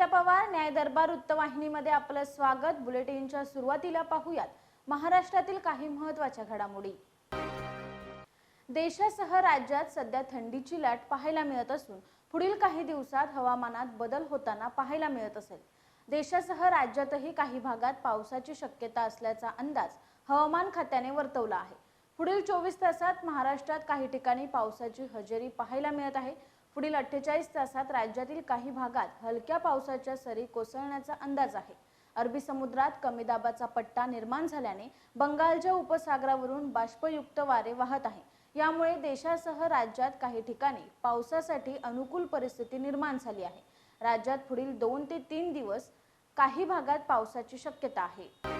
नमिता पवार न्याय दरबार वृत्तवाहिनीमध्ये आपलं स्वागत. बुलेटिनच्या सुरुवातीला पाहूयात. महाराष्ट्रातील काही महत्त्वाच्या घडामोडी. देशासह राज्यात सध्या थंडीची लाट पाहायला मिळत असून पुढील काही दिवसात हवामानात बदल होताना पाहायला मिळत असेल. देशासह राज्यातही काही भागात पावसाची शक्यता असल्याचा अंदाज हवामान खात्याने वर्तवला आहे. पुढील चोवीस तासात महाराष्ट्रात काही ठिकाणी पावसाची हजेरी पाहायला मिळत आहे. पुढील अठ्ठेचाळीस तासात राज्यातील काही भागात हलक्या पावसाच्या सरी कोसळण्याचा अंदाज आहे. अरबी समुद्रात कमी दाबाचा पट्टा निर्माण झाल्याने बंगालच्या उपसागरावरून बाष्पयुक्त वारे वाहत आहे. यामुळे देशासह राज्यात काही ठिकाणी पावसासाठी अनुकूल परिस्थिती निर्माण झाली आहे. राज्यात पुढील दोन ते तीन दिवस काही भागात पावसाची शक्यता आहे.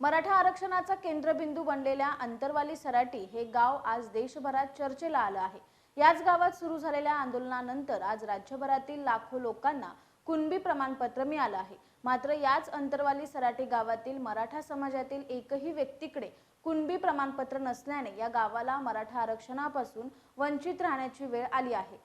मराठा आरक्षणाचा केंद्रबिंदू बनलेल्या अंतरवाली सराटी हे गाव आज देशभरात चर्चेला आलं आहे. याच गावात सुरू झालेल्या आंदोलनानंतर आज राज्यभरातील लाखो लोकांना कुणबी प्रमाणपत्र मिळालं आहे. मात्र याच अंतरवाली सराटी गावातील मराठा समाजातील एकही व्यक्तीकडे कुणबी प्रमाणपत्र नसल्याने या गावाला मराठा आरक्षणापासून वंचित राहण्याची वेळ आली आहे.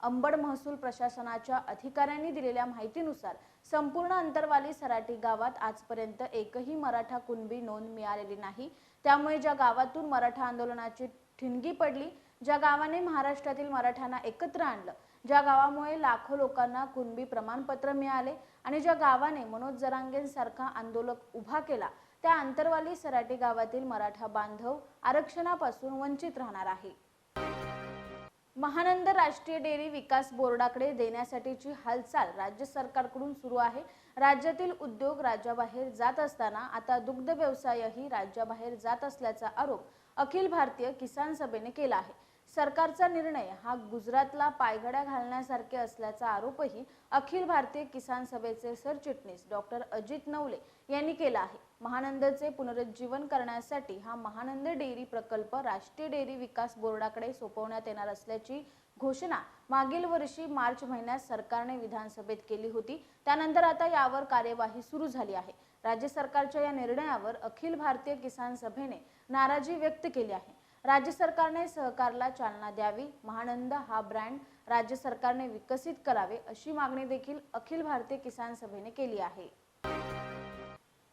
अंबड महसूल प्रशासनाच्या अधिकाऱ्यांनी दिलेल्या माहितीनुसार संपूर्ण अंतरवाली सराटी गावात आजपर्यंत एकही मराठा कुणबी नोंद मिळालेली नाही. त्यामुळे ज्या गावातून मराठा आंदोलनाची ठिणगी पडली ज्या गावाने महाराष्ट्रातील मराठ्यांना एकत्र आणलं ज्या गावामुळे लाखो लोकांना कुणबी प्रमाणपत्र मिळाले आणि ज्या गावाने मनोज जरांगेंसारखा आंदोलक उभा केला त्या अंतरवाली सराटी गावातील मराठा बांधव आरक्षणापासून वंचित राहणार आहे. महानंद राष्ट्रीय डेअरी विकास बोर्डाकडे देण्यासाठीची हालचाल राज्य सरकारकडून सुरू आहे. राज्यातील उद्योग राज्याबाहेर जात असताना आता दुग्ध व्यवसायही राज्याबाहेर जात असल्याचा आरोप अखिल भारतीय किसान सभेने केला आहे. सरकारचा निर्णय हा गुजरातला पायघड्या घालण्यासारखे असल्याचा आरोपही अखिल भारतीय किसान सभेचे सरचिटणीस डॉक्टर अजित नवले यांनी केला आहे. महानंदचे पुनरुज्जीवन करण्यासाठी हा महानंद डेअरी प्रकल्प राष्ट्रीय डेअरी विकास बोर्डाकडे सोपवण्यात येणार असल्याची घोषणा मागील वर्षी मार्च महिन्यात सरकारने विधानसभेत केली होती. त्यानंतर आता यावर कार्यवाही सुरू झाली आहे. राज्य सरकारच्या या निर्णयावर अखिल भारतीय किसान सभेने नाराजी व्यक्त केली आहे. राज्य सरकारने सहकारला चालना द्यावी महानंद हा ब्रँड राज्य सरकारने विकसित करावे अशी मागणी देखील अखिल भारतीय किसान सभेने केली आहे.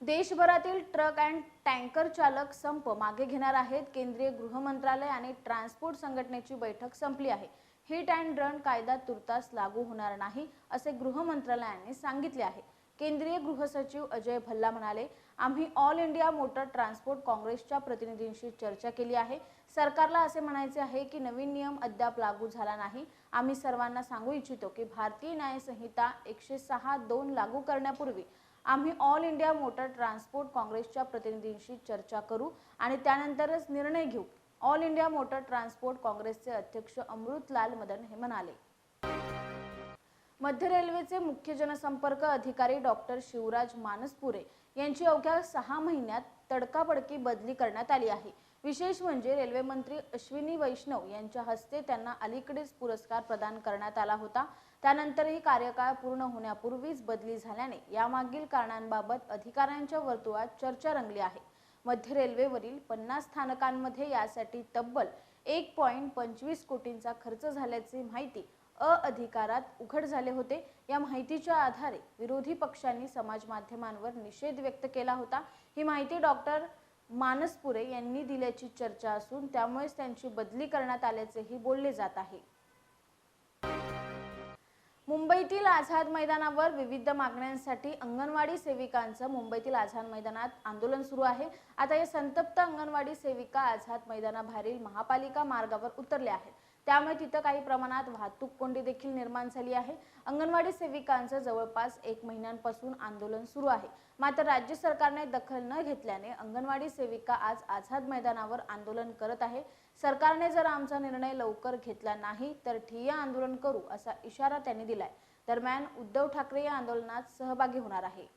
देशभरातील ट्रक अँड टँकर चालक संप मागे घेणार आहेत. केंद्रीय गृह मंत्रालय आणि ट्रान्सपोर्ट संघटनेची बैठक संपली आहे. हिट अँड रन कायदा तुर्तास लागू होणार नाही असे गृह मंत्रालयाने सांगितले आहे. केंद्रीय गृह सचिव अजय भल्ला म्हणाले आम्ही ऑल इंडिया मोटर ट्रान्सपोर्ट काँग्रेसच्या प्रतिनिधींशी चर्चा केली आहे. सरकारला असे म्हणायचे आहे की नवीन नियम अद्याप लागू झाला नाही. आम्ही सर्वांना सांगू इच्छितो की भारतीय न्यायसंहिता एकशे सहा दोन लागू करण्यापूर्वी आम्ही ऑल इंडिया मोटर ट्रान्सपोर्ट काँग्रेसच्या प्रतिनिधींशी चर्चा करू आणि त्यानंतरच निर्णय घेऊ. ऑल इंडिया मोटर ट्रान्सपोर्ट काँग्रेसचे अध्यक्ष अमृतलाल मदन हे म्हणाले. मध्य रेल्वेचे मुख्य जनसंपर्क अधिकारी डॉक्टर शिवराज मानसपुरे यांची अवघ्या सहा महिन्यात तडकाबडकी बदली करण्यात आली आहे. विशेष म्हणजे रेल्वे मंत्री अश्विनी वैष्णव यांच्या हस्ते त्यांना अलीकडेच पुरस्कार प्रदान करण्यात आला होता. त्यानंतरही कार्यकाळ पूर्ण होण्यापूर्वीच बदली झाल्याने यामागील कारणांबाबत अधिकाऱ्यांच्या वर्तुळात चर्चा रंगली आहे. मध्य रेल्वेवरील पन्नास स्थानकांमध्ये यासाठी तब्बल एक पॉईंट पंचवीस कोटींचा खर्च झाल्याची माहिती अ अधिकारात उघड झाले होते. या माहितीच्या आधारे विरोधी पक्षांनी समाज माध्यमांवर निषेध व्यक्त केला होता. ही माहिती डॉक्टर मानसपुरे यांनी दिल्याची चर्चा असून त्यामुळेच त्यांची बदली करण्यात आल्याचेही बोलले जात आहे. मुंबईतील आझाद मैदानावर विविध मागण्यांसाठी अंगणवाडी सेविकांचं मुंबईतील आझाद मैदानात आंदोलन सुरू आहे. आता या संतप्त अंगणवाडी सेविका आझाद मैदानाबाहेरील महापालिका मार्गावर उतरल्या आहेत. त्यामुळे तिथं काही प्रमाणात वाहतूक कोंडी देखील निर्माण झाली आहे. अंगणवाडी सेविकांचं जवळपास एक महिन्यांपासून आंदोलन सुरू आहे. मात्र राज्य सरकारने दखल न घेतल्याने अंगणवाडी सेविका आज आझाद मैदानावर आंदोलन करत आहे. सरकारने जर आमचा निर्णय लवकर घेतला नाही तर ठिय्या आंदोलन करू असा इशारा त्यांनी दिलाय. दरम्यान उद्धव ठाकरे या आंदोलनात सहभागी होणार आहे.